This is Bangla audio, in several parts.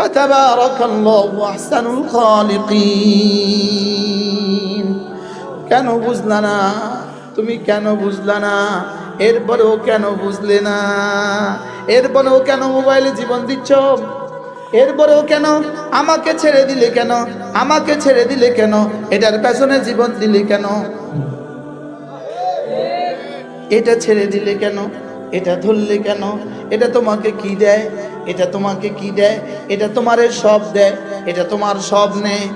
فتبارك الله أحسن الخالقين কেন বুঝলা না তুমি কেন বুঝলা না এরপরেও কেন বুঝলে না এরপরেও কেন মোবাইলে জীবন দিচ্ছ এরপরেও কেন আমাকে ছেড়ে দিলে কেন আমাকে ছেড়ে দিলে কেন এটার পেছনে জীবন দিলে কেন এটা ছেড়ে দিলে কেন এটা ধরলে কেন এটা তোমাকে কি দেয় এটা তোমাকে কি দেয়? এটা তোমারে সব দেয়, এটা তোমার সব নেয়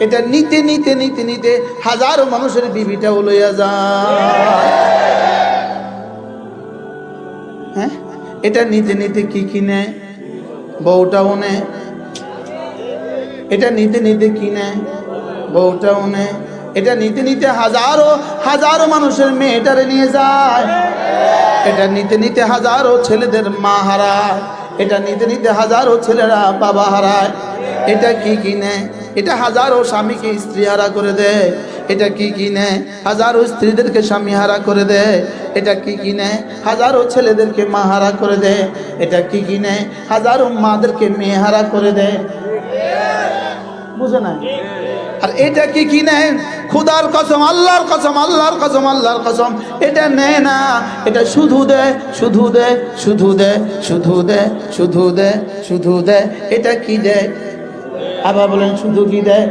এটা নিতে নিতে নিতে নিতে হাজারো মানুষের বিবিটাও লইয়া যায়। হ্যাঁ? এটা নিতে নিতে কি কি নেয়? বউটাও নেয়। এটা নিতে নিতে কি নেয়? বউটাও নেয়। এটা নিতে নিতে হাজারো হাজারো মানুষের মেয়েটারে নিয়ে যায়। এটা নিতে নিতে হাজারো ছেলেদের মা হারায়। এটা নিতে নিতে হাজারো ছেলেরা বাবা হারায়। এটা কি কিনে? এটা হাজারো স্বামীকে স্ত্রী হারা করে দেয় এটা কি কিনে? হাজারো স্ত্রীদেরকে স্বামী হারা করে দেয় এটা কি কিনে? হাজারো ছেলেদেরকে মা হারা করে দেয় এটা কি কি নেয় হাজারো মাদেরকে মেয়ে হারা করে দেয় বুঝে না আর এটা কি কি নেয় খুদার কসম, আল্লাহর কসম আল্লাহর কসম আল্লাহর কসম। এটা নেয় না, এটা শুধু দেয় শুধু দেয় শুধু দেয় শুধু দেয় শুধু দেয় শুধু দেয় এটা কি দেয় আবার বলেন, শুধু কি দেয়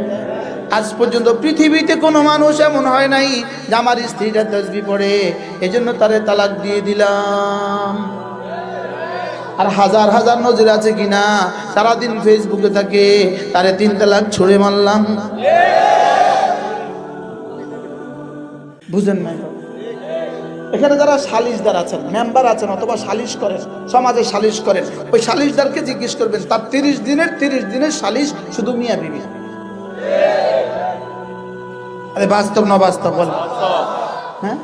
আজ পর্যন্ত পৃথিবীতে কোনো মানুষ এমন হয় নাই যে আমার স্ত্রীটা তসবি পড়ে, এজন্য তারে তালাক দিয়ে দিলাম। আর হাজার হাজার নজর আছে কিনা? সারাদিন ফেসবুকে থাকে, তারে তিন তালাক ছুড়ে মারলাম। বুঝেন না এখানে যারা সালিশদার আছেন, মেম্বার আছেন অথবা সালিশ করেন, সমাজে সালিশ করেন, ওই সালিশদারকে জিজ্ঞেস করবেন, তার তিরিশ দিনের তিরিশ দিনের সালিশ শুধু মিয়া বিবি। আরে বাস্তব না বাস্তব বল। হ্যাঁ?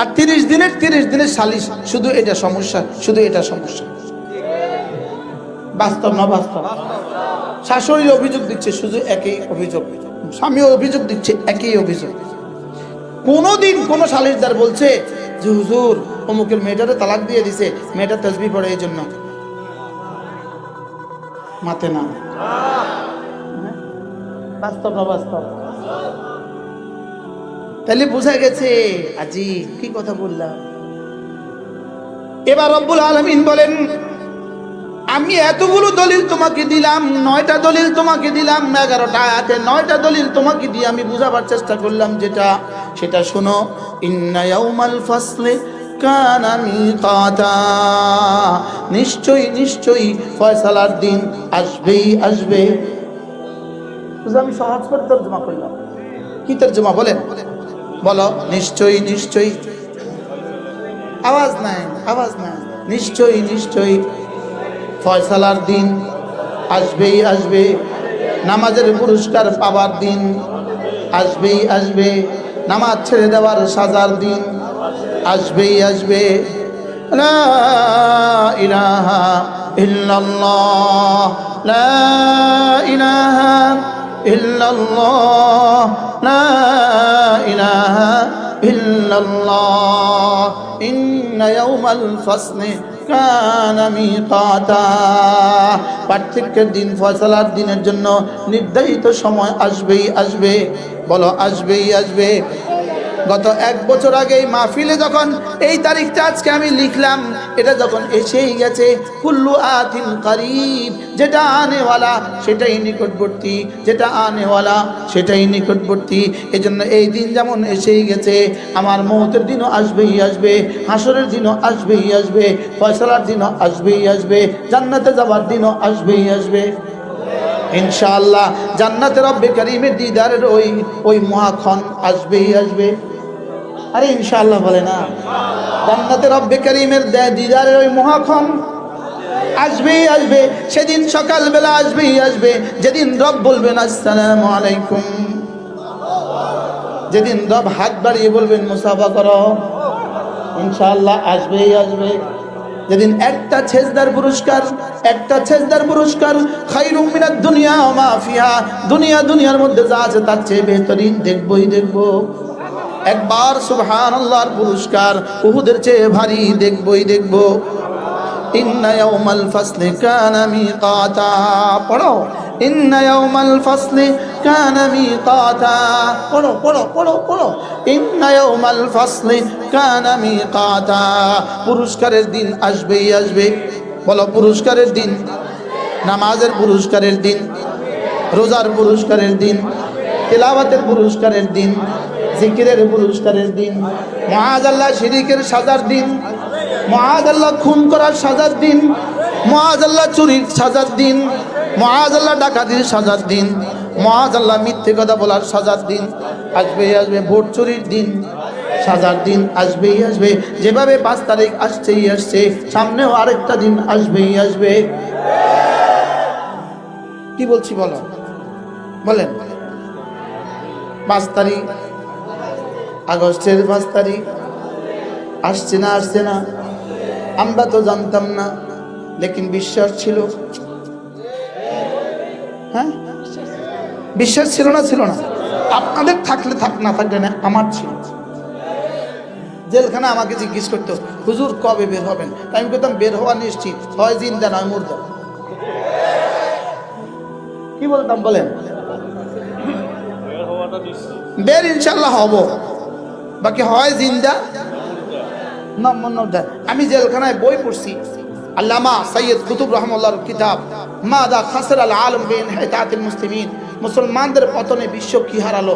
আর তিরিশ দিনের তিরিশ দিনের সালিশ, শুধু এটা সমস্যা, শুধু এটা সমস্যা। বাস্তব না বাস্তব শাশুড়ি অভিযোগ দিচ্ছে শুধু একই অভিযোগ। স্বামী অভিযোগ দিচ্ছে একই অভিযোগ। কোনোদিন কোনো সালিশদার বলছে যে, হুজুর, অমুকের মেয়েটারে তালাক দিয়ে দিছে, মেয়েটা তসবি পড়ে এই জন্য মাতে না? বাস্তব না বাস্তব তাহলে বোঝা গেছে আজি কি কথা বললাম এবার রব্বুল আলমিন বলেন আমি এতগুলো দলিল তোমাকে দিলাম, নয়টা দলিল তোমাকে দিলাম, এগারোটা আয়াতে নয়টা দলিল তোমাকে দিয়ে আমি বুঝাবার চেষ্টা করলাম যেটা, সেটা শোনো, ইন্না ইয়াউমাল ফাসলে নিশ্চয়ই নিশ্চয়ই ফয়সালার দিন আসবেই, আসবে। আমি সহজ বলো, নিশ্চয়ই নিশ্চয়ই। আওয়াজ নাই আওয়াজ নাই। নিশ্চয়ই নিশ্চয়ই। ফয়সালার দিন, আসবেই আসবে, নামাজের পুরস্কার পাবার দিন, আসবেই আসবে, নামাজ ছেড়ে দেওয়ার সাজার দিন, আসবেই আসবে। লা ইলাহা ইল্লাল্লাহ, লা ইলাহা পার্থক্যের দিন ফয়সালার দিনের জন্য নির্ধারিত সময় আসবেই আসবে। বলো আসবেই আসবে। গত এক বছর আগে মাহফিলে যখন এই তারিখটা আজকে আমি লিখলাম, এটা যখন এসেই গেছে, কুল্লু আতিন কারিব যেটা আনেওয়ালা, সেটাই নিকটবর্তী, যেটা আনেওয়ালা, সেটাই নিকটবর্তী। এজন্য এই দিন যেমন এসেই গেছে, আমার মৌতের দিনও আসবেই আসবে, হাসরের দিনও আসবেই আসবে, ফয়সলার দিনও আসবেই আসবে, জান্নাতে যাওয়ার দিনও আসবেই আসবে। ইনশাআল্লাহ জান্নাতের রব্বে করিমের দিদারের ওই ওই মহাক্ষণ আসবেই আসবে। আরে ইনশাআল্লাহ বলে না। জান্নাতে রব্বে করিমের দিদারের ওই মহাক্ষণ আসবেই আসবে, সেদিন সকালবেলা আসবেই আসবে, যেদিন রব বলবেন, আসসালামু আলাইকুম। যেদিন রব হাত বাড়িয়ে বলবেন, মুসাফা করো। ইনশাআল্লাহ আসবেই আসবে। যেদিন একটা ছেজদার পুরস্কার, একটা ছেজদার পুরস্কার, খাইরুম মিনাদ দুনিয়া মা দুনিয়া দুনিয়ার মধ্যে যা আছে তার চেয়ে বেহতরিন দেখবই দেখব। একবার সুবহানাল্লাহর পুরস্কার উহুদের চেয়ে ভারী দেখবই দেখব। পুরস্কারের দিন আসবেই আসবে। বলো, পুরস্কারের দিন। নামাজের পুরস্কারের দিন। রোজার পুরস্কারের দিন। তেলাওয়াতের পুরস্কারের দিন। জিকিরের পুরস্কারের দিন, মহাজ আল্লাহ শিরিকের সাজার দিন, মহাজ আল্লাহ খুন করার সাজার দিন, মহাজ আল্লাহ চুরির সাজার দিন, মহাজ আল্লাহ ডাকাতির সাজার দিন, মহাজ আল্লাহ মিথ্যে কথা বলার সাজার দিন আসবেই আসবে ভোট চুরির দিন, সাজার দিন আসবেই আসবে, যেভাবে পাঁচ তারিখ আসছেই আসছে, সামনেও আরেকটা দিন আসবেই আসবে। কি বলছি বলো? বলেন। পাঁচ তারিখ আগস্টের পাঁচ তারিখ। আসছে না আসছে না আমরা তো জানতাম না লেকিন বিশ্বাস ছিল। হ্যাঁ? বিশ্বাস ছিল না ছিল না। আপনাদের থাকলে থাক না থাকলে না আমার ছিল। জেলখানা আমাকে জিজ্ঞেস করতো হুজুর কবে বের হবেন? আমি বলতাম বের হওয়া নিশ্চিত হয় জিন্দা নয় মুর্দা। কি বলতাম বলেন? বের ইনশাল্লাহ হব। বাকি হয় জিন্দা। আমি জেলখানায় বই পড়ছি। আল্লামা সৈয়দ কুতুব রহমুল্লাহর কিতাব মাদা খাসর আল আলম বিন হেদাতিল মুসলিমিন মুসলমানদের পতনে বিশ্ব কি হারালো?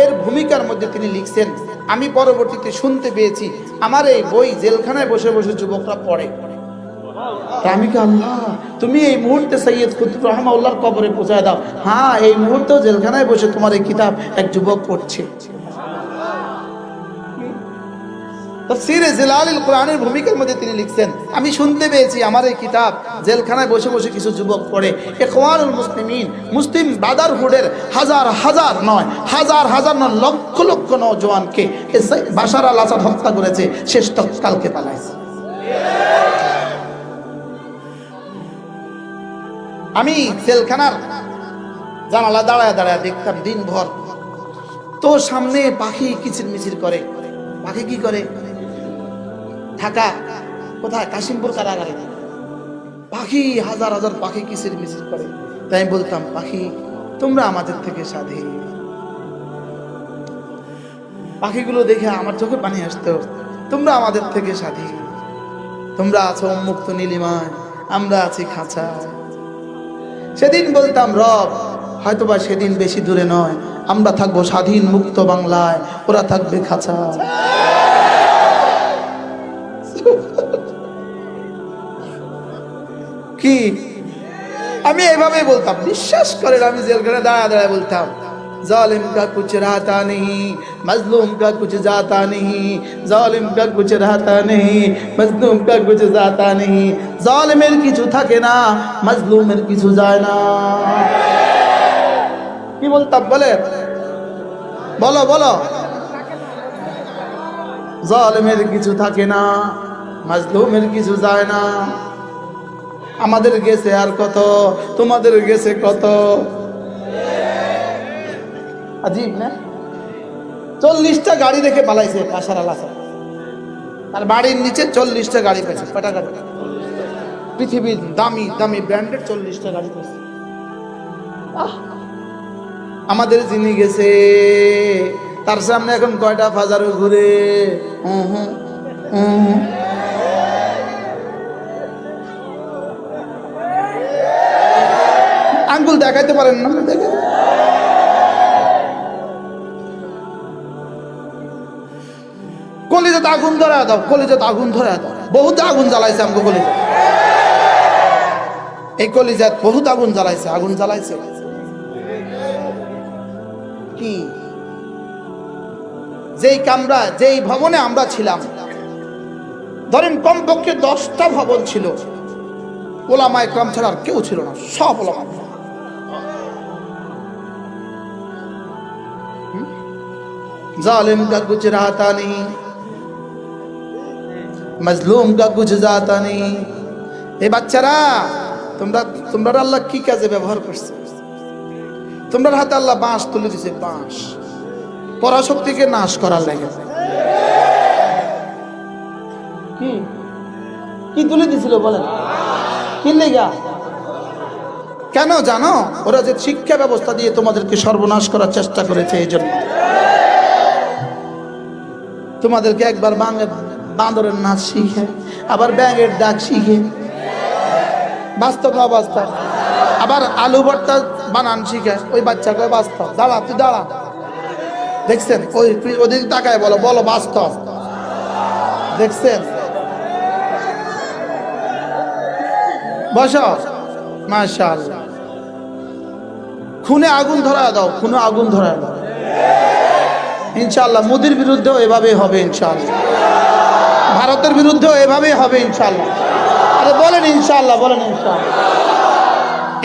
এর ভূমিকার মধ্যে তিনি লিখছেন আমি পরবর্তীতে শুনতে পেয়েছি আমার এই বই জেলখানায় বসে বসে যুবকরা পড়ে। আমি কি আল্লাহ তুমি এই মুহূর্তে সৈয়দ কুতুব রহমাউল্লাহর কবরে পৌঁছায় দাও। হ্যাঁ এই মুহূর্তেও জেলখানায় বসে তোমার এই কিতাব এক যুবক পড়ছে। তফসিরে জিলালিল কোরআনের ভূমিকার মধ্যে তিনি লিখছেন, আমি শুনতে পেয়েছি আমার এই কিতাব, জেলখানায় বসে বসে কিছু যুবক পড়ে। ইখওয়ানুল মুসলিমিন, মুসলিম ব্রাদারহুডের হাজার হাজার নয়, হাজার হাজার নয়, লক্ষ লক্ষ সৈ- বাশার আল আসাদ হত্যা করেছে, শেষ কালকে পালাইছে। আমি জেলখানার জানালা দাঁড়ায় দাঁড়ায় দেখতাম দিনভর, তো সামনে পাখি কিচির মিচির করে। পাখি কি করে? ঢাকা, কোথায়? কাশিমপুর কারাগারে। পাখি, হাজার হাজার পাখি কিচির মিচির করে। তাই বলতাম, পাখি, তোমরা আমাদের থেকে স্বাধীন। পাখিগুলো দেখে আমার চোখে পানি আসতো, তোমরা আমাদের থেকে স্বাধীন। তোমরা আছো উন্মুক্ত নীলিমায়, আমরা আছি খাঁচা সেদিন বলতাম, রব, হয়তোবা সেদিন বেশি দূরে নয়, আমরা থাকব স্বাধীন মুক্ত বাংলায়, ওরা থাকবে খাঁচা কি? আমি এভাবেই বলতাম বিশ্বাস করেন, আমি জেলখানে দাঁড়া দাঁড়ায় বলতাম ظالم کا کچھ رہتا نہیں مظلوم کا کچھ جاتا نہیں ظالم کا کچھ رہتا نہیں مظلوم کا کچھ جاتا نہیں ظالমের কিছু থাকে না, মজলুমের কিছু যায় না। কি বলতাম বলে বলো বলো। ظالমের কিছু থাকে না, মজলুমের কিছু যায় না। আমাদের গেছে আর কত? তোমাদের গেছে কত? আজীব না? চল্লিশটা গাড়ি রেখে পালাইছে কাসার আলাসা। আর বাড়ির নিচে চল্লিশটা গাড়ি পেয়েছে কটা গাড়ি? পৃথিবীর দামি দামি ব্র্যান্ডের চল্লিশটা গাড়ি পেয়েছে! আমাদের যিনি গেছে, তার সামনে এখন কয়টা ফাজারও ঘুরে? হুম হুম হুম। আঙ্গুল দেখাইতে পারেন না। কলিজাতে আগুন ধরে দাও, কলিজাতে আগুন ধরে দাও। বহুত আগুন জ্বালাইছে আমাকে কলিজা। এই কলিজাত বহুত আগুন জ্বালাইছে আগুন জ্বালাইছে। কি? যেই কামরা, যেই ভবনে আমরা ছিলাম, ধরেন কমপক্ষে দশটা ভবন ছিল। ওলামা একরাম ছাড়া আর কেউ ছিল না, সব ওলামা। जालिम का कुछ रहता नहीं মজলুম কা কুছ জাতা নেই এই বাচ্চারা তোমরা তোমরা আল্লাহ কি কাজে ব্যবহার করছে তোমরা হাতে আল্লাহ বাঁশ তুলে দিছে বাঁশ পরাশক্তিকে নাশ করার লাগে কি কি তুলে দিছিল বলেন কি লেগা কেন জানো ওরা যে শিক্ষা ব্যবস্থা দিয়ে তোমাদেরকে সর্বনাশ করার চেষ্টা করেছে এই জন্য তোমাদেরকে একবার বাঁদরের নাচ শিখে, আবার ব্যাঙের ডাক শিখে। বাস্তব না বাস্তব? আবার আলু ভর্তা বানান শিখে, ওই বাচ্চাকে বাস্তব। দাঁড়া, তুই দাঁড়া। দেখছেন? ওই তুই ওদিকে তাকায় বলো বলো বাস্তব। দেখছেন? বসো। মাশাল খুনে আগুন ধরা দাও, খুনে আগুন ধরা দাও। ইনশাল্লাহ মোদির বিরুদ্ধেও এভাবেই হবে ইনশাল্লাহ ভারতের বিরুদ্ধেও এভাবেই হবে ইনশাল্লাহ আরে বলেন ইনশাল্লাহ বলেন ইনশাল্লাহ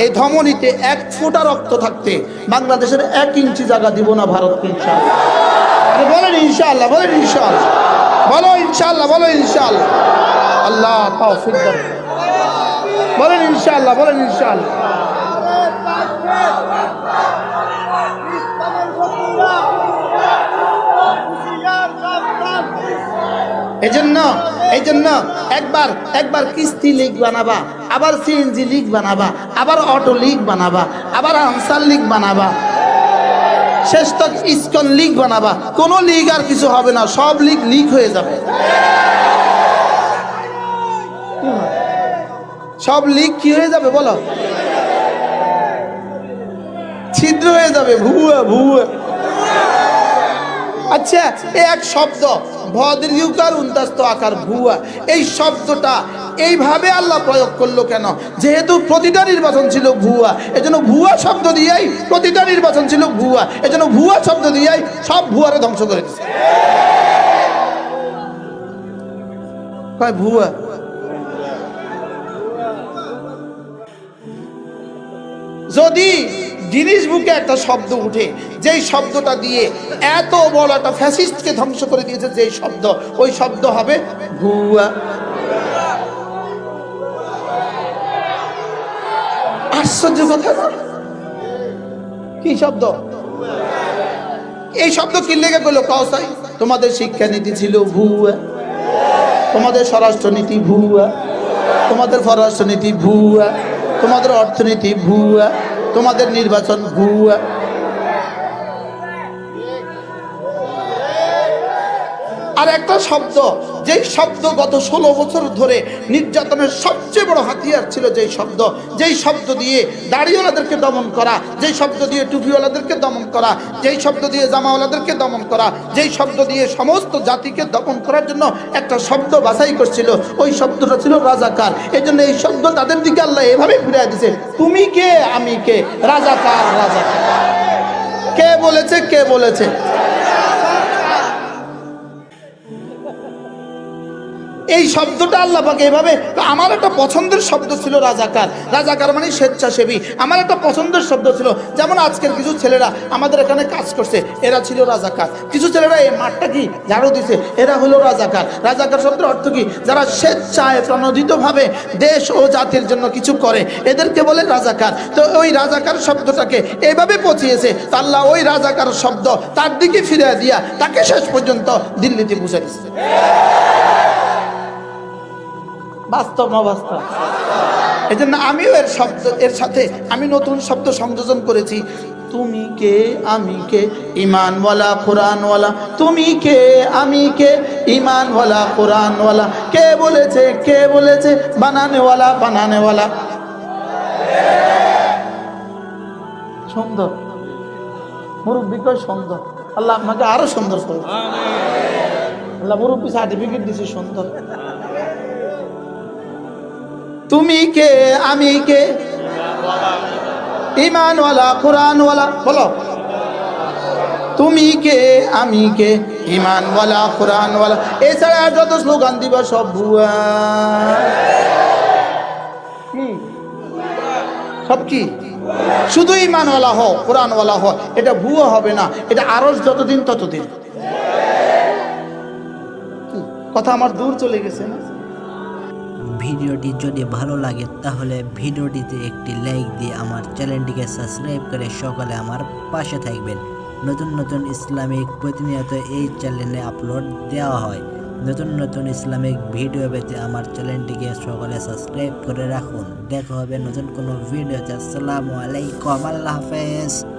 এই ধমনীতে এক ফোঁটা রক্ত থাকতে বাংলাদেশের এক ইঞ্চি জায়গা দিব না ভারতকে ইনশাল্লাহ আরে বলেন ইনশাল্লাহ বলেন ইনশাল্লাহ বলো ইনশাল্লাহ বলো ইনশাল্লাহ আল্লাহ দান বলেন ইনশাল্লাহ বলেন ইনশাল্লাহ এই জন্য এই জন্য একবার একবার কিস্তি লিগ বানাবা, আবার সিএনজি লিগ বানাবা, আবার অটো লিগ বানাবা, আবার আনসার লিগ বানাবা, শেষ তক ইস্কন লিগ বানাবা, কোনো লিগ আর কিছু হবে না, সব লিগ লিগ হয়ে যাবে। সব লিগ কি হয়ে যাবে বলো? ছিদ্র হয়ে যাবে, ভুয়া ভুয়া। আচ্ছা এক শব্দ। ভদ্রিউকার উন্তাস্ত আকার ভুয়া। এই শব্দটা এইভাবে আল্লাহ প্রয়োগ করল কেন? যেহেতু প্রতিটা নির্বাচন ছিল ভুয়া, এজন্য ভুয়া শব্দ দিয়েই প্রতিটা নির্বাচন ছিল ভুয়া, এজন্য ভুয়া শব্দ দিয়েই সব ভুয়ারে ধ্বংস করে দিচ্ছে কয়, ভুয়া? যদি গিনিস বুকে একটা শব্দ উঠে। যেই শব্দটা দিয়ে এত বড় একটা ফ্যাসিস্টকে ধ্বংস করে দিয়েছে, যেই শব্দ, ওই শব্দ হবে ভুয়া আশ্চর্য কথা কি শব্দ? এই শব্দ কি লেগে গেল কসাই তোমাদের শিক্ষানীতি ছিল ভুয়া। তোমাদের স্বরাষ্ট্রনীতি ভুয়া। তোমাদের পররাষ্ট্রনীতি ভুয়া। তোমাদের অর্থনীতি ভুয়া। তোমাদের নির্বাচন ভুয়া। আর একটা শব্দ, যেই শব্দ গত ষোলো বছর ধরে নির্যাতনের সবচেয়ে বড় হাতিয়ার ছিল যেই শব্দ যেই শব্দ দিয়ে দাড়িওয়ালাদেরকে দমন করা, যেই শব্দ দিয়ে টুপিওয়ালাদেরকে দমন করা, যেই শব্দ দিয়ে জামাওয়ালাদেরকে দমন করা, যেই শব্দ দিয়ে সমস্ত জাতিকে দমন করার জন্য একটা শব্দ বাছাই করছিল, ওই শব্দটা ছিল রাজাকার। এই জন্য এই শব্দ তাদের দিকে আল্লাহ এভাবে ফিরে দিছে, তুমি কে? আমি কে? রাজাকার রাজাকার। কে বলেছে? কে বলেছে? এই শব্দটা আল্লাহ পাকে এভাবে, আমার একটা পছন্দের শব্দ ছিল রাজাকার। রাজাকার মানে স্বেচ্ছাসেবী। আমার একটা পছন্দের শব্দ ছিল। যেমন আজকের কিছু ছেলেরা আমাদের এখানে কাজ করছে, এরা ছিল রাজাকার। কিছু ছেলেরা এই মাঠটা কি? ঝাড়ু দিছে। এরা হলো রাজাকার। রাজাকার শব্দের অর্থ কি? যারা স্বেচ্ছায় প্রণোদিতভাবে দেশ ও জাতির জন্য কিছু করে, এদেরকে বলে রাজাকার। তো ওই রাজাকার শব্দটাকে এইভাবে পচিয়েছে তা আল্লাহ ওই রাজাকার শব্দ তার দিকে ফিরে দিয়া তাকে শেষ পর্যন্ত দিল্লিতে বুঝে দিচ্ছে বাস্তব না বাস্তব এই জন্য আমিও এর শব্দ এর সাথে আমি নতুন শব্দ সংযোজন করেছি। তুমি কে আমি কে? ইমানওয়ালা কোরআনওয়ালা। তুমি কে আমি কে? ইমানওয়ালা কোরআনওয়ালা। কে বলেছে কে বলেছে? বানানেওয়ালা বানানেওয়ালা। সুন্দর। মুরব্বী কয় সুন্দর। আল্লাহ আপনাকে আরও সুন্দর করে আল্লাহ মুরব্বী সার্টিফিকেট দিছে সুন্দর। তুমি কে, আমি কে? ইমানওয়ালা, কোরআনওয়ালা, বলো। তুমি কে, আমি কে? ইমানওয়ালা, কোরআনওয়ালা, এছাড়া আর যত স্লোগান দিবা সব ভুয়া। সব কি? শুধু ইমানওয়ালা হও, কোরআনওয়ালা হও, এটা ভুয়া হবে না, এটা আরস যতদিন ততদিন? কথা আমার দূর চলে গেছে না? ভিডিওটি যদি ভালো লাগে, তাহলে ভিডিওটিতে একটি লাইক দিয়ে আমার চ্যানেলটিকে সাবস্ক্রাইব করে সকলে আমার পাশে থাকবেন। নতুন নতুন ইসলামিক প্রতিনিয়ত এই চ্যানেলে আপলোড দেওয়া হয়। নতুন নতুন ইসলামিক ভিডিও পেতে আমার চ্যানেলটিকে সকলে সাবস্ক্রাইব করে রাখুন। দেখা হবে নতুন কোনো ভিডিওতে। আসসালামু আলাইকুম। আল্লাহ হাফেজ।